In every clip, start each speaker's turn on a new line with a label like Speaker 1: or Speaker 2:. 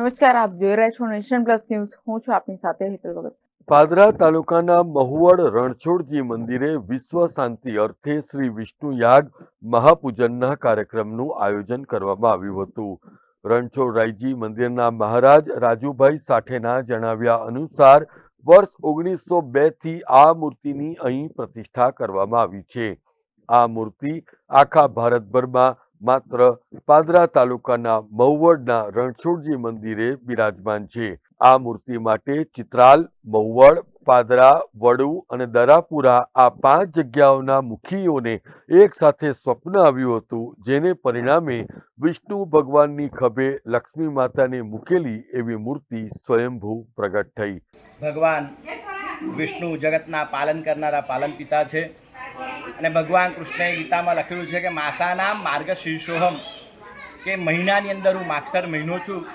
Speaker 1: નમસ્કાર, આપ જોઈ રહ્યા છો નેશન પ્લસ ન્યૂઝ. હું છું આપની સાથે હેતલ ભગત.
Speaker 2: પાદરા તાલુકાના મહુવડ રણછોડજી મંદિરે વિશ્વ શાંતિ અર્થે શ્રી વિષ્ણુ યાગ મહાપૂજનના કાર્યક્રમનું આયોજન કરવામાં આવ્યું હતું. રણછોડરાયજી મંદિરના મહારાજ રાજુભાઈ સાઠેના જણાવ્યા અનુસાર, વર્ષ ઓગણીસો બેથી આ મૂર્તિની અહીં પ્રતિષ્ઠા કરવામાં આવી છે. આ મૂર્તિ આખા ભારતભરમાં માત્ર પાદરા તાલુકાના મહુવડના રણછોડજી મંદિરે બિરાજમાન છે. આ મૂર્તિ માટે ચિત્રાલ મહુવડ પાદરા વડુ અને દરાપુરા આ પાંચ જગ્યાઓના મુખીઓને એક સાથે સ્વપ્ન આવ્યું હતું જેને પરિણામે વિષ્ણુ ભગવાનની ખભે લક્ષ્મી માતાને મૂકેલી એવી મૂર્તિ સ્વયંભૂ પ્રગટ થઈ.
Speaker 3: ભગવાન વિષ્ણુ જગતના પાલન કરનારા પાલન પિતા છે. અને ભગવાન કૃષ્ણએ ગીતામાં લખેલું છે કે માસાના માર્ગ શીર્ષોહમ કે મહિનાની અંદર હું માક્ષર મહિનો છું.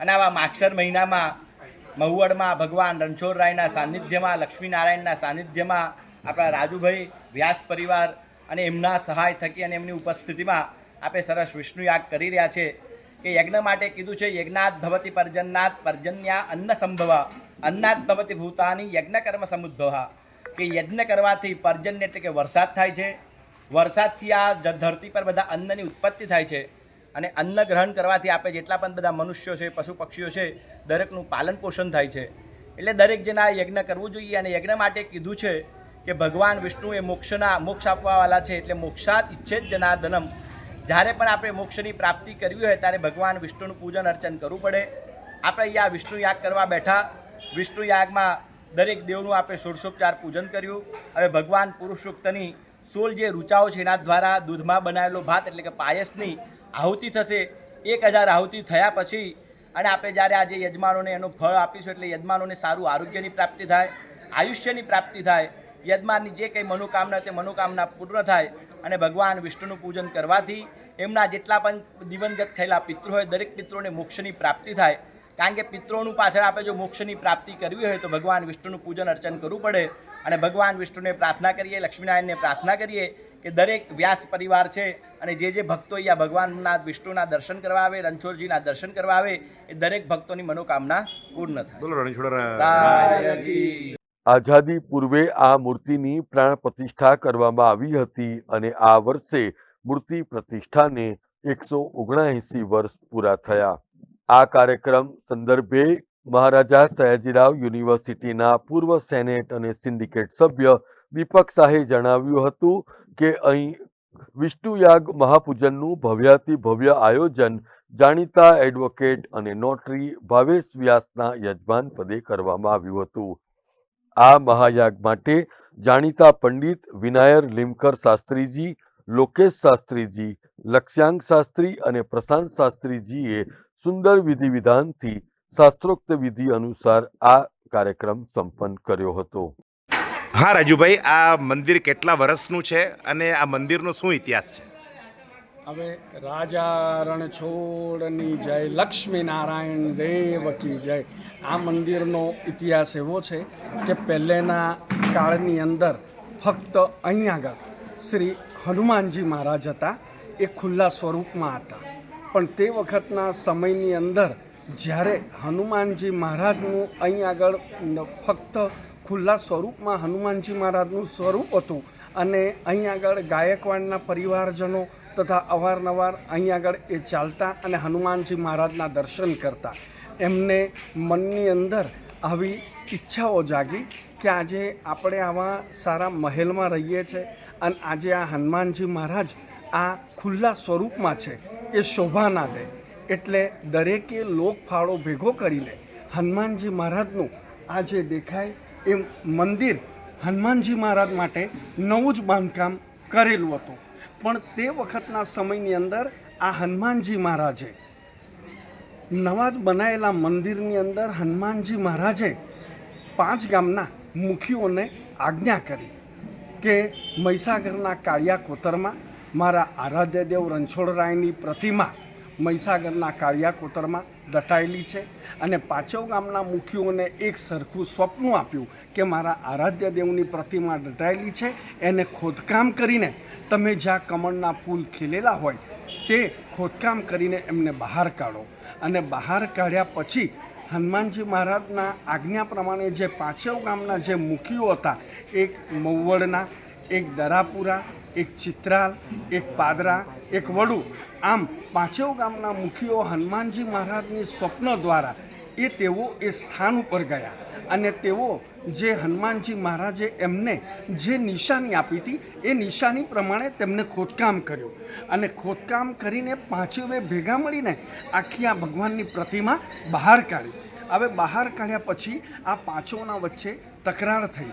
Speaker 3: અને આવા માક્ષર મહિનામાં મહુવડમાં ભગવાન રણછોડરાયના સાનિધ્યમાં, લક્ષ્મીનારાયણના સાનિધ્યમાં આપણા રાજુભાઈ, વ્યાસ પરિવાર અને એમના સહાય થકી અને એમની ઉપસ્થિતિમાં આપણે સરસ વિષ્ણુ યાગ કરી રહ્યા છે. કે યજ્ઞ માટે કીધું છે યજ્ઞાત ભવતી પર્જન્નાત પર્જન્યા અન્ન સંભવા. અન્નાત ભવતી ભૂતાની યજ્ઞ કર્મ સમુદ્ભવ. કે યજ્ઞ કરવાથી પર્જન્ય એટલે કે વરસાદ થાય છે. વરસાદથી આ જ ધરતી પર બધા અન્નની ઉત્પત્તિ થાય છે. અને અન્ન ગ્રહણ કરવાથી આપણે જેટલા પણ બધા મનુષ્યો છે, પશુ પક્ષીઓ છે, દરેકનું પાલન પોષણ થાય છે. એટલે દરેક આ યજ્ઞ કરવું જોઈએ અને યજ્ઞ માટે કીધું છે કે ભગવાન વિષ્ણુ એ મોક્ષના, મોક્ષ આપવાવાળા છે એટલે મોક્ષાત ઈચ્છેદ જનાર્દનમ. જ્યારે પણ આપણે મોક્ષની પ્રાપ્તિ કરવી હોય ત્યારે ભગવાન વિષ્ણુનું પૂજન અર્ચન કરવું પડે. આપણે અહીંયા વિષ્ણુ યાગ કરવા બેઠા. વિષ્ણુ યાગમાં દરેક દેવનું આપણે ષોડશોપચાર પૂજન કર્યું. હવે ભગવાન પુરુષોક્તની સોલ જે રૂચાઓ છે, એના દ્વારા દૂધમાં બનાવેલો ભાત એટલે કે પાયસની આહુતિ થશે. એક હજાર આહુતિ થયા પછી અને આપણે જ્યારે આજે યજમાનોને એનું ફળ આપીશું એટલે યજમાનોને સારું આરોગ્યની પ્રાપ્તિ થાય, આયુષ્યની પ્રાપ્તિ થાય, યજમાનની જે કંઈ મનોકામના તે મનોકામના પૂર્ણ થાય અને ભગવાન વિષ્ણુનું પૂજન કરવાથી એમના જેટલા પણ દિવંગત થયેલા પિતૃ હોય, દરેક પિત્રોને મોક્ષની પ્રાપ્તિ થાય. કારણ કે પિત્રોનું પાછળ આપણે જો મોક્ષની પ્રાપ્તિ કરવી હોય તો ભગવાન વિષ્ણુનું પૂજન અર્ચન કરવું પડે. અને ભગવાન વિષ્ણુને પ્રાર્થના કરીએ લક્ષ્મીનારાયણને પ્રાર્થના કરીએ કે દરેક વ્યાસ પરિવાર છે અને જે જે ભક્તો અહીંયા ભગવાનના વિષ્ણુના દર્શન કરવા આવે રણછોડજીના દર્શન કરવા આવે એ દરેક ભક્તોની મનોકામના પૂર્ણ થાય.
Speaker 2: આઝાદી પૂર્વે આ મૂર્તિની પ્રાણ પ્રતિષ્ઠા કરવામાં આવી હતી અને આ વર્ષે મૂર્તિ પ્રતિષ્ઠાને એકસો ઓગણએંસી વર્ષ પૂરા થયા. આ કાર્યક્રમ સંદર્ભે મહારાજા સયાજીરાવ યુનિવર્સિટીના પૂર્વ સેનેટ અને સિન્ડિકેટ સભ્ય દીપક શાહે જણાવ્યું હતું કે અહીં વિષ્ણુયાગ મહાપૂજનનું ભવ્યાતિ ભવ્ય આયોજન જાણીતા એડવોકેટ અને નોટરી ભાવેશ વ્યાસના યજમાન પદે કરવામાં આવ્યું હતું. આ મહાયાગ માટે જાણીતા પંડિત વિનાયર લીમકર શાસ્ત્રીજી, લોકેશ શાસ્ત્રીજી લક્ષ્યાંક શાસ્ત્રી અને પ્રશાંત શાસ્ત્રીજીએ સુંદર વિધિ વિધાનથી શાસ્ત્રોક્ત વિધિ અનુસાર આ કાર્યક્રમ સંપન્ન કર્યો હતો.
Speaker 4: હા રાજુભાઈ આ મંદિર કેટલા વર્ષનું છે અને આ મંદિરનો શું ઇતિહાસ છે?
Speaker 5: હવે રાજા રણછોડની જય લક્ષ્મી નારાયણ દેવ કી જય આ મંદિરનો ઇતિહાસ એવો છે કે પહેલેના કાળની અંદર ફક્ત અહીં આગળ શ્રી હનુમાનજી મહારાજ હતા એ ખુલ્લા સ્વરૂપમાં હતા. પણ તે વખતના સમયની અંદર જ્યારે હનુમાનજી મહારાજનું અહીં આગળ ફક્ત ખુલ્લા સ્વરૂપમાં હનુમાનજી મહારાજનું સ્વરૂપ હતું અને અહીં આગળ ગાયકવાડના પરિવારજનો તથા અવારનવાર અહીં આગળ એ ચાલતા અને હનુમાનજી મહારાજના દર્શન કરતા, એમને મનની અંદર આવી ઈચ્છાઓ જાગી કે આજે આપણે આવા સારા મહેલમાં રહીએ છીએ અને આજે આ હનુમાનજી મહારાજ આ ખુલ્લા સ્વરૂપમાં છે. એ શોભા ના દે. એટલે દરેકે લોકફાળો ભેગો કરીને હનુમાનજી મહારાજનું આ જે દેખાય એ મંદિર હનુમાનજી મહારાજ માટે નવું જ બાંધકામ કરેલું હતું. પણ તે વખતના સમયની અંદર આ હનુમાનજી મહારાજે નવા જ બનાવેલા મંદિરની અંદર હનુમાનજી મહારાજે પાંચ ગામના મુખીઓને આજ્ઞા કરી કે મહીસાગરના કાળિયા કોતરમાં મારા આરાધ્ય દેવ રણછોડરાયની પ્રતિમા મહીસાગરના કાળિયાકોતરમાં દટાયેલી છે અને પાંચેવ ગામના મુખીઓને એક સરખું સ્વપ્ન આપ્યું કે મારા આરાધ્ય દેવની પ્રતિમા દટાયેલી છે. એને ખોદકામ કરીને તમે જ્યાં કમળના ફૂલ ખીલેલા હોય તે ખોદકામ કરીને એમને બહાર કાઢો. અને બહાર કાઢ્યા પછી હનુમાનજી મહારાજના આજ્ઞા પ્રમાણે જે પાંચેવ ગામના જે મુખીઓ હતા, એક મવડના એક દરાપુરા, એક ચિત્રાલ, એક પાદરા, એક વડુ. આમ પાંચેવ ગામના મુખીઓ હનુમાનજી મહારાજની સ્વપ્ન દ્વારા એ તેઓ એ સ્થાન ઉપર ગયા અને તેઓ જે હનુમાનજી મહારાજે એમને જે નિશાની આપી હતી, એ નિશાની પ્રમાણે તેમને ખોદકામ કર્યું. અને ખોદકામ કરીને પાંચેવે ભેગા મળીને આખી આ ભગવાનની પ્રતિમા બહાર કાઢી. હવે બહાર કાઢ્યા પછી આ પાંચોના વચ્ચે તકરાર થઈ.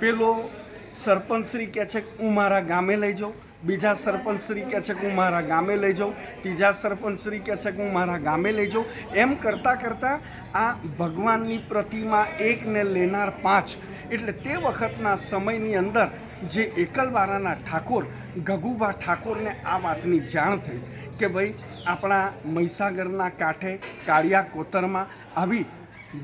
Speaker 5: પેલો સરપંચશ્રી કહે છે કે હું મારા ગામે લઈ જાઉં બીજા સરપંચશ્રી કહે છે કે હું મારા ગામે લઈ જાઉં ત્રીજા સરપંચશ્રી કહે છે કે હું મારા ગામે લઈ જાઉં એમ કરતાં કરતાં આ ભગવાનની પ્રતિમા એકને લેનાર પાંચ. એટલે તે વખતના સમયની અંદર જે એકલવારાના ઠાકોર, ગગુભા ઠાકોરને આ વાતની જાણ થઈ કે ભાઈ, આપણા મહીસાગરના કાંઠે, કાળિયા કોતરમાં આવી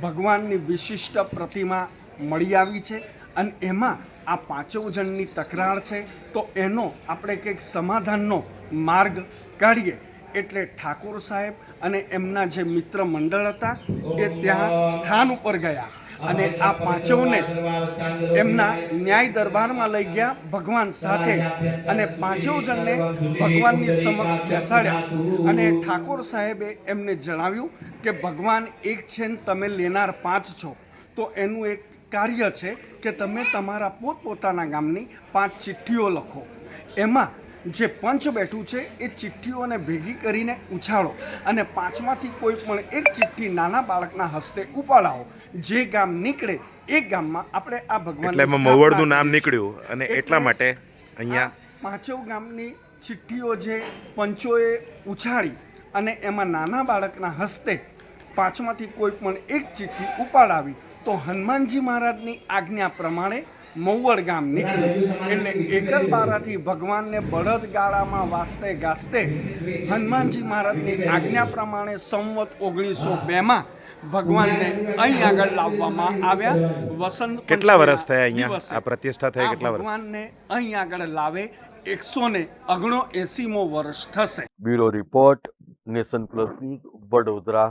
Speaker 5: ભગવાનની વિશિષ્ટ પ્રતિમા મળી આવી છે. અને એમાં આ પાંચો જણની તકરાર છે, તો એનો આપણે કંઈક સમાધાનનો માર્ગ કાઢીએ. એટલે ઠાકોર સાહેબ અને એમના જે મિત્ર મંડળ હતા, એ ત્યાં સ્થાન ઉપર ગયા. અને આ પાંચોને એમના ન્યાય દરબારમાં લઈ ગયા ભગવાન સાથે અને પાંચો જણને ભગવાનની સમક્ષ બેસાડ્યા. અને ઠાકોર સાહેબે એમને જણાવ્યું કે ભગવાન એક છે ને તમે લેનાર પાંચ છો. તો એનું એક કાર્ય છે કે તમે તમારા પોતપોતાના ગામની પાંચ ચિઠ્ઠીઓ લખો. એમાં જે પંચ બેઠું છે એ ચિઠ્ઠીઓને ભેગી કરીને ઉછાળો અને પાંચમાંથી કોઈ પણ એક ચિઠ્ઠી નાના બાળકના હસ્તે ઉપાડાવો. જે ગામ નીકળે એ ગામમાં આપણે આ ભગવાન
Speaker 4: એટલે મવડનું નામ નીકળ્યું અને એટલા માટે અહીંયા
Speaker 5: પાંચો ગામની ચિઠ્ઠીઓ જે પંચોએ ઉછાળી અને એમાં નાના બાળકના હસ્તે પાંચમાંથી કોઈ પણ એક ચિઠ્ઠી ઉપાડાવી તો હનુમાનજી મહારાજની આજ્ઞા પ્રમાણે મૌવડ ગામ નીકળ્યું એટલે એકલબારાથી ભગવાનને બળદ ગાળામાં વાસતે ગાસ્તે હનુમાનજી મહારાજની આજ્ઞા પ્રમાણે સંવત ઓગણીસો બેમાં ભગવાનને અહીં આગળ લાવવામાં આવ્યા વસંત
Speaker 4: કેટલા વર્ષ થયા અહીંયા? આ પ્રતિષ્ઠા થઈ કેટલા વર્ષ?
Speaker 5: ભગવાનને અહીં આગળ લાવે એકસો ને અગણો એસીમો વર્ષ થશે
Speaker 2: bureau report Nation Plus News Vadodara